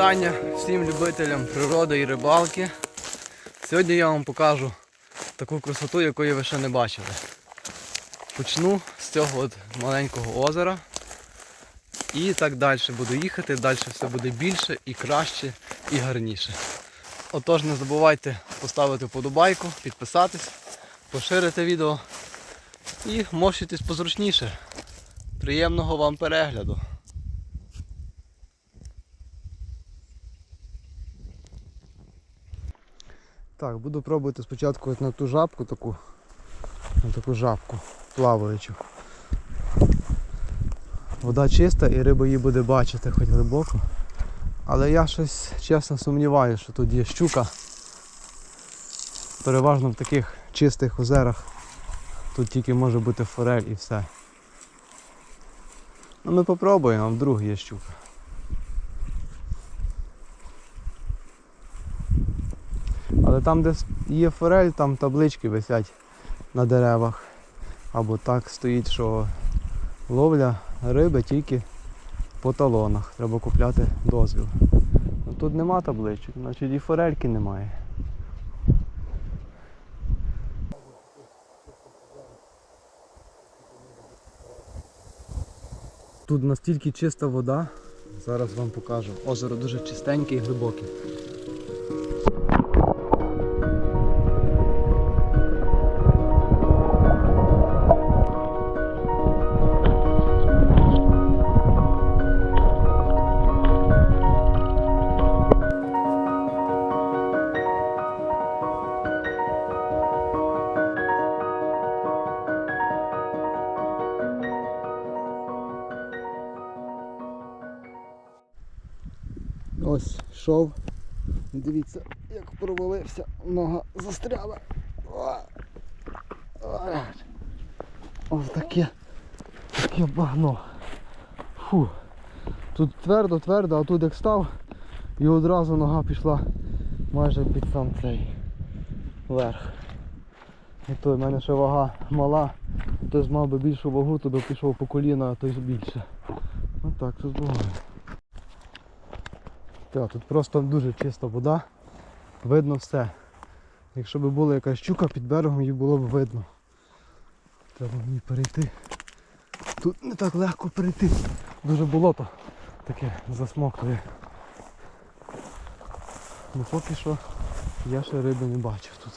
вітання всім любителям природи і рибалки. Сьогодні я вам покажу таку красоту, якої ви ще не бачили. Почну з цього от маленького озера. І так далі буду їхати, далі все буде більше і краще і гарніше. Отож не забувайте поставити вподобайку, підписатись, поширити відео і мощитись позручніше. Приємного вам перегляду! Так, буду пробувати спочатку на ту жабку таку, на таку жабку плаваючу. Вода чиста і риба її буде бачити хоч глибоко. Але я щось чесно сумніваюся, що тут є щука. Переважно в таких чистих озерах тут тільки може бути форель і все. Ну ми попробуємо, а вдруг є щука. Там, де є форель, там таблички висять на деревах. Або так стоїть, що ловля риби тільки по талонах. Треба купляти дозвіл. Ну, Тут нема табличок, значить і форельки немає. Тут настільки чиста вода, зараз вам покажу. Озеро дуже чистеньке і глибоке. Ось йшов. Дивіться, як провалився, нога застряла. Ось таке, таке багно. Фу. Тут твердо, твердо, а тут як став і одразу нога пішла майже під сам цей верх. І то в мене ще вага мала, хтось мав би більшу вагу, то би пішов по коліна, а той більше. Отак тут буває. Так, тут просто дуже чиста вода, видно все. Якщо б була якась щука під берегом, її було б видно. Треба мені перейти. Тут не так легко перейти. Дуже болото таке засмоктує. Ну поки що я ще риби не бачив тут.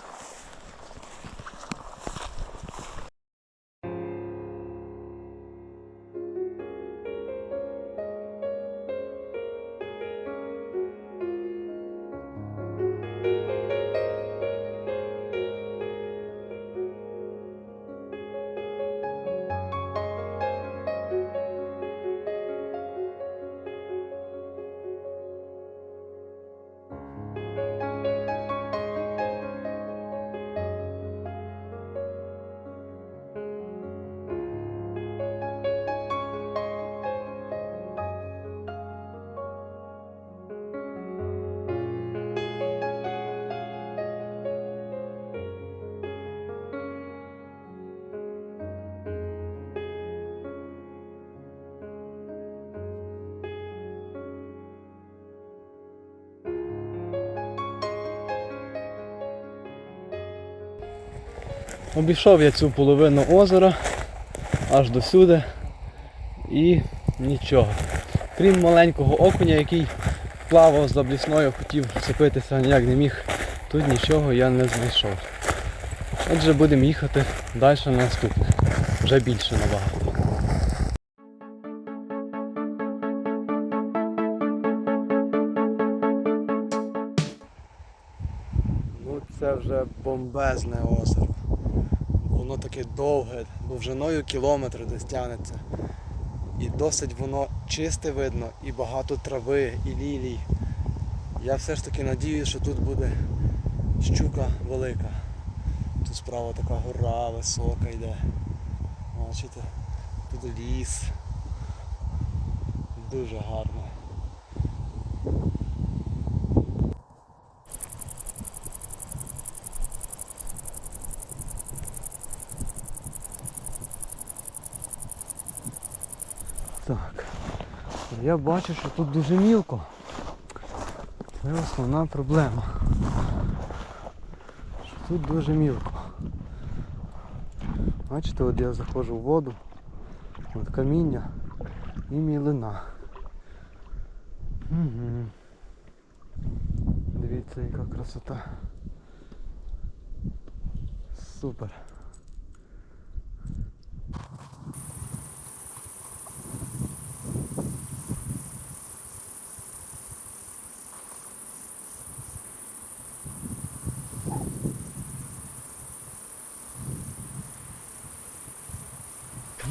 Обійшов я цю половину озера аж до сюди і нічого. Крім маленького окуня, який плавав за блісною, хотів вцепитися, ніяк не міг, тут нічого я не знайшов. Отже, будемо їхати далі на наступне. Вже більше набагато. Ну це вже бомбезне озеро. Воно таке довге, довжиною кілометр десь тягнеться. І досить воно чисте видно, і багато трави, і лілій. Я все ж таки надіюсь, що тут буде щука велика. Тут справа така гора висока йде. Бачите? Тут ліс. Дуже гарно. Я бачу, що тут дуже мілко. Це основна проблема. Що тут дуже мілко. Бачите, от я заходжу в воду, от каміння і мілина. Угу. Дивіться, яка красота. Супер.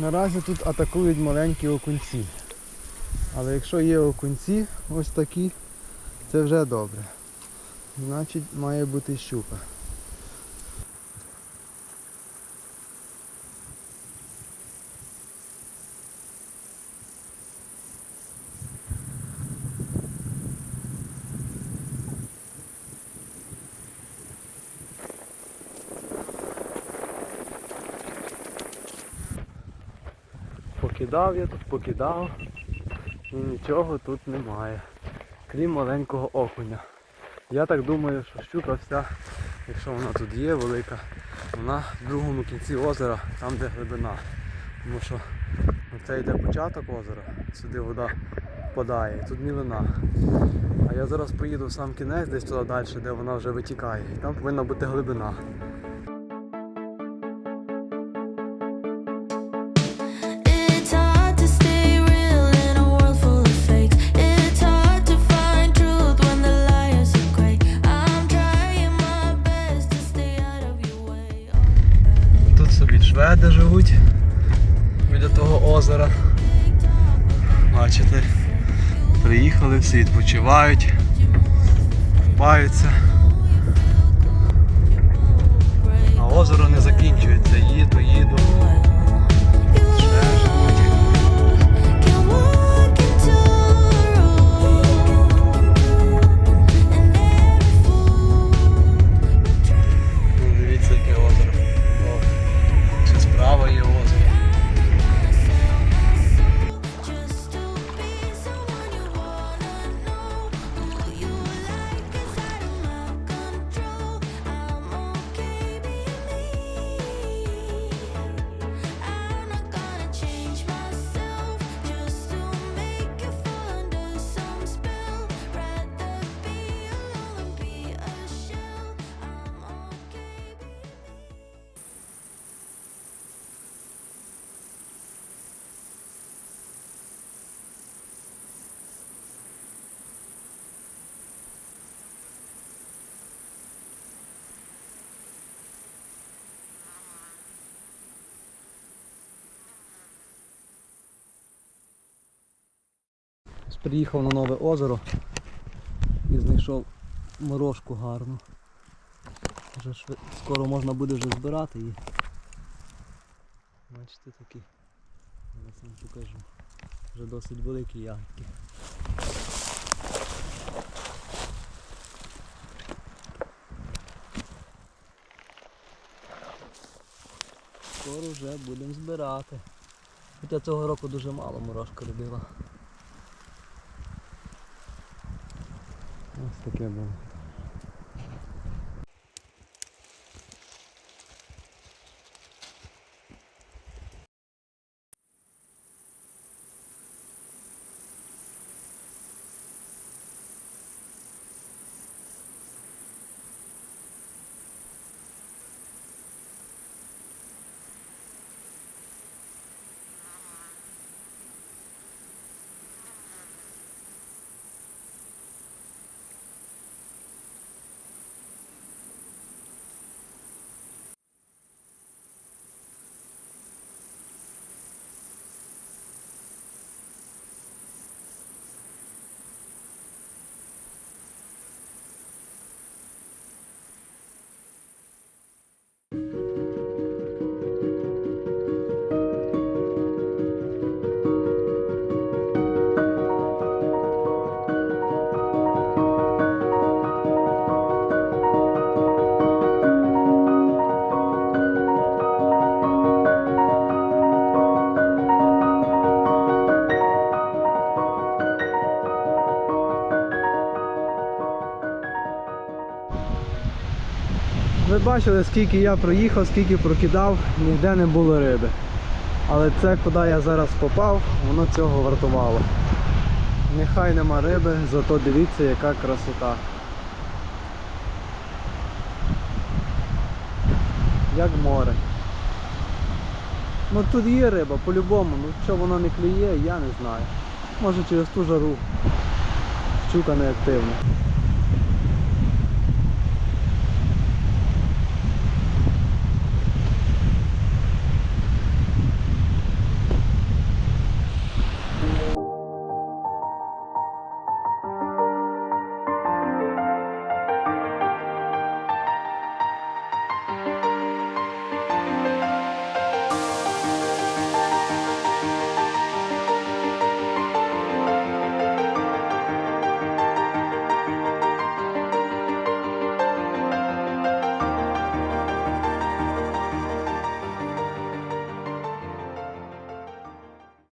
Наразі тут атакують маленькі окунці. Але якщо є окунці ось такі, це вже добре. Значить має бути щука. Покидав я тут, покидав. І нічого тут немає. Крім маленького окуня. Я так думаю, що щука вся, якщо вона тут є велика, вона в другому кінці озера, там де глибина. Тому що це йде початок озера, сюди вода впадає, тут мілина. А я зараз поїду в сам кінець, десь туди далі, де вона вже витікає. І там повинна бути глибина. Озера. Бачите, приїхали, всі відпочивають, купаються. А озеро не закінчується, їду, їду. Приїхав на нове озеро і знайшов морожку гарну. Вже швид- скоро можна буде вже збирати її. Бачите такі. Зараз вам покажу. Вже досить великі ягідки. Скоро вже будемо збирати. Хоча цього року дуже мало морожка робила. Таке було. Ви бачили, скільки я проїхав, скільки прокидав, ніде не було риби. Але це, куди я зараз попав, воно цього вартувало. Нехай нема риби, зато дивіться, яка красота. Як море. Ну тут є риба, по-любому. Ну що воно не клює, я не знаю. Може через ту жару. Щука не активна.